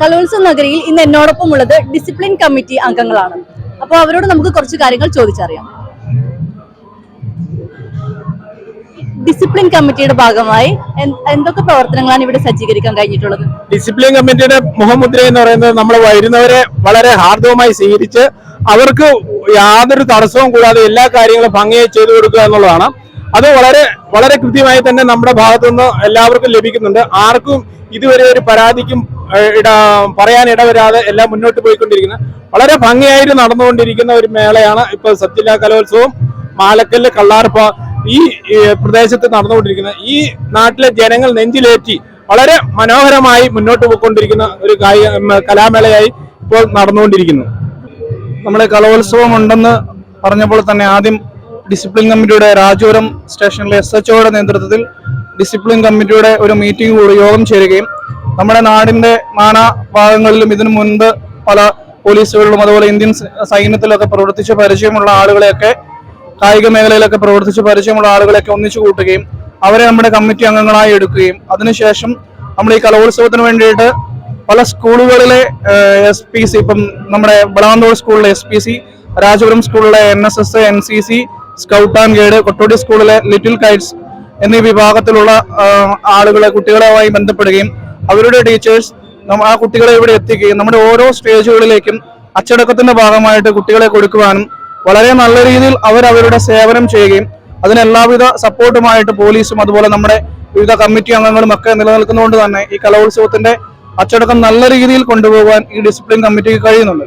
കലോത്സവ നഗരിയിൽ ഇന്ന് എന്നോടൊപ്പം ഉള്ളത് ഡിസിപ്ലിൻ കമ്മിറ്റി അംഗങ്ങളാണ്. അപ്പോൾ അവരോട് നമുക്ക് കുറച്ച് കാര്യങ്ങൾ ചോദിച്ചറിയാം. ഡിസിപ്ലിൻ കമ്മിറ്റിയുടെ ഭാഗമായി എന്തൊക്കെ പ്രവർത്തനങ്ങളാണ് ഇവിടെ സജ്ജീകരിക്കാൻ കഴിഞ്ഞിട്ടുള്ളത്? ഡിസിപ്ലിൻ കമ്മിറ്റിയുടെ മുഖമുദ്ര എന്ന് പറയുന്നത് നമ്മൾ വരുന്നവരെ വളരെ ഹാർദവമായി സ്വീകരിച്ച് അവർക്ക് യാതൊരു തടസ്സവും കൂടാതെ എല്ലാ കാര്യങ്ങളും ഭംഗിയായി ചെയ്തു കൊടുക്കുക എന്നുള്ളതാണ്. അത് വളരെ വളരെ കൃത്യമായി തന്നെ നമ്മുടെ ഭാഗത്തു നിന്ന് എല്ലാവർക്കും ലഭിക്കുന്നുണ്ട്. ആർക്കും ഇതുവരെ ഒരു പരാതിക്കും ഇട പറയാൻ ഇടവരാതെ എല്ലാം മുന്നോട്ട് പോയിക്കൊണ്ടിരിക്കുന്നത് വളരെ ഭംഗിയായിട്ട് നടന്നുകൊണ്ടിരിക്കുന്ന ഒരു മേളയാണ് ഇപ്പൊ സബ് ജില്ലാ കലോത്സവം. മാലക്കല്ല് കള്ളാർപ്പ ഈ പ്രദേശത്ത് നടന്നുകൊണ്ടിരിക്കുന്നത്. ഈ നാട്ടിലെ ജനങ്ങൾ നെഞ്ചിലേറ്റി വളരെ മനോഹരമായി മുന്നോട്ട് പോയിക്കൊണ്ടിരിക്കുന്ന ഒരു കായിക കലാമേളയായി ഇപ്പോൾ നടന്നുകൊണ്ടിരിക്കുന്നു. നമ്മുടെ കലോത്സവം ഉണ്ടെന്ന് പറഞ്ഞപ്പോൾ തന്നെ ആദ്യം ഡിസിപ്ലിൻ കമ്മിറ്റിയുടെ രാജപുരം സ്റ്റേഷനിലെ എസ് എച്ച് ഒയുടെ നേതൃത്വത്തിൽ ഡിസിപ്ലിൻ കമ്മിറ്റിയുടെ ഒരു മീറ്റിംഗ് കൂടി യോഗം ചേരുകയും നമ്മുടെ നാടിന്റെ നാനാ ഭാഗങ്ങളിലും ഇതിനു മുൻപ് പല പോലീസുകളിലും അതുപോലെ ഇന്ത്യൻ സൈന്യത്തിലൊക്കെ പ്രവർത്തിച്ച് പരിചയമുള്ള ആളുകളെയൊക്കെ കായിക മേഖലയിലൊക്കെ പ്രവർത്തിച്ച് പരിചയമുള്ള ആളുകളെയൊക്കെ ഒന്നിച്ചു കൂട്ടുകയും അവരെ നമ്മുടെ കമ്മിറ്റി അംഗങ്ങളായി എടുക്കുകയും അതിനുശേഷം നമ്മൾ ഈ കലോത്സവത്തിന് വേണ്ടിയിട്ട് പല സ്കൂളുകളിലെ എസ് പി സി ഇപ്പം നമ്മുടെ ബളാന്തോൾ സ്കൂളിലെ എസ് പി സി രാജപുരം സ്കൂളിലെ N S S N C C scout and guide Kottodi സ്കൂളിലെ ലിറ്റിൽ കൈറ്റ്സ് എന്നീ വിഭാഗത്തിലുള്ള ആളുകളെ കുട്ടികളുമായി ബന്ധപ്പെടുകയും അവരുടെ ടീച്ചേഴ്സ് ആ കുട്ടികളെ ഇവിടെ എത്തിക്കുകയും നമ്മുടെ ഓരോ സ്റ്റേജുകളിലേക്കും അച്ചടക്കത്തിന്റെ ഭാഗമായിട്ട് കുട്ടികളെ കൊടുക്കുവാനും വളരെ നല്ല രീതിയിൽ അവർ അവരുടെ സേവനം ചെയ്യുകയും അതിനെല്ലാവിധ സപ്പോർട്ടുമായിട്ട് പോലീസും അതുപോലെ നമ്മുടെ വിവിധ കമ്മിറ്റി അംഗങ്ങളും ഒക്കെ നിലനിൽക്കുന്നതുകൊണ്ട് തന്നെ ഈ കലോത്സവത്തിന്റെ അച്ചടക്കം നല്ല രീതിയിൽ കൊണ്ടുപോകാൻ ഈ ഡിസിപ്ലിൻ കമ്മിറ്റിക്ക് കഴിയുന്നുണ്ട്.